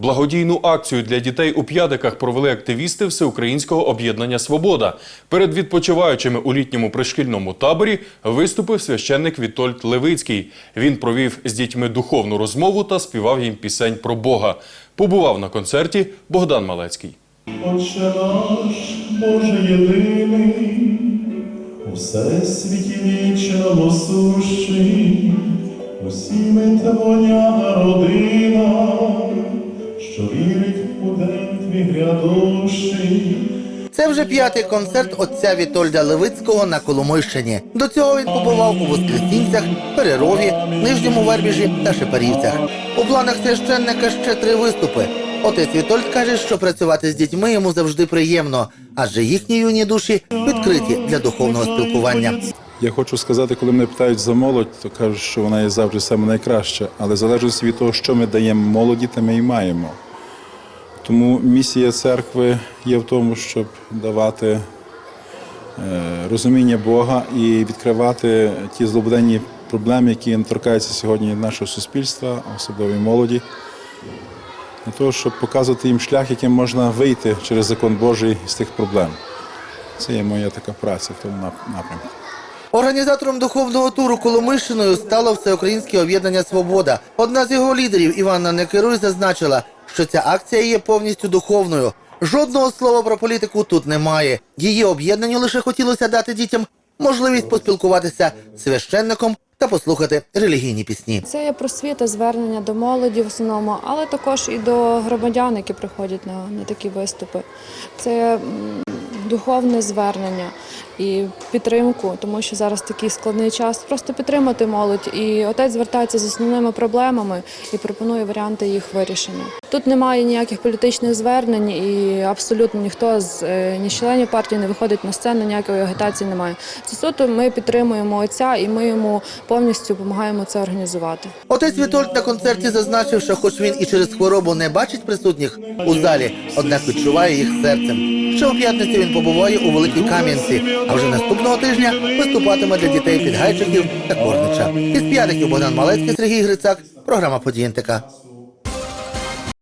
Благодійну акцію для дітей у п'ядиках провели активісти Всеукраїнського об'єднання Свобода. Перед відпочиваючими у літньому пришкільному таборі виступив священник Вітольд Левицький. Він провів з дітьми духовну розмову та співав їм пісень про Бога. Побував на концерті Богдан Малецький. Отче наш, Боже єдиний, у всесвіті вічному сущий, усі ми твоя родина, що вірить у день твій грядущий. Це вже п'ятий концерт отця Вітольда Левицького на Коломийщині. До цього він побував у Воскресінцях, Перерові, Нижньому Вербіжі та Шепарівцях. У планах священника ще три виступи. Отець Вітольд каже, що працювати з дітьми йому завжди приємно, адже їхні юні душі відкриті для духовного спілкування. Я хочу сказати, коли мене питають за молодь, то кажуть, що вона є завжди саме найкраща, але залежить від того, що ми даємо молоді, те ми і маємо. Тому місія церкви є в тому, щоб давати е, розуміння Бога і відкривати ті злободенні проблеми, які торкаються сьогодні нашого суспільства, особливо молоді, для того, щоб показувати їм шлях, яким можна вийти через закон Божий з тих проблем. Це є моя така праця в тому напрямку. Організатором духовного туру Коломийщиною стало Всеукраїнське об'єднання Свобода. Одна з його лідерів Іванна Некеруй зазначила, що ця акція є повністю духовною. Жодного слова про політику тут немає. Її об'єднанню лише хотілося дати дітям можливість поспілкуватися з священником та послухати релігійні пісні. Це є просвіта, звернення до молоді в основному, але також і до громадян, які приходять на, на такі виступи. Це духовне звернення і підтримку, тому що зараз такий складний час. Просто підтримати молодь. І отець звертається з основними проблемами і пропонує варіанти їх вирішення. Тут немає ніяких політичних звернень, і абсолютно ніхто з е, ні членів партії не виходить на сцену, ніякої агітації немає. Це суто ми підтримуємо отця і ми йому повністю допомагаємо це організувати. Отець Вітольд на концерті зазначив, що хоч він і через хворобу не бачить присутніх у залі, однак відчуває їх серцем. Ще у п'ятницю він побуває у Великій Кам'янці, а вже наступного тижня виступатиме для дітей підгайчиків та Корнича. Із п'ятиків Богдан Малецький, Сергій Грицак, програма «Події НТК».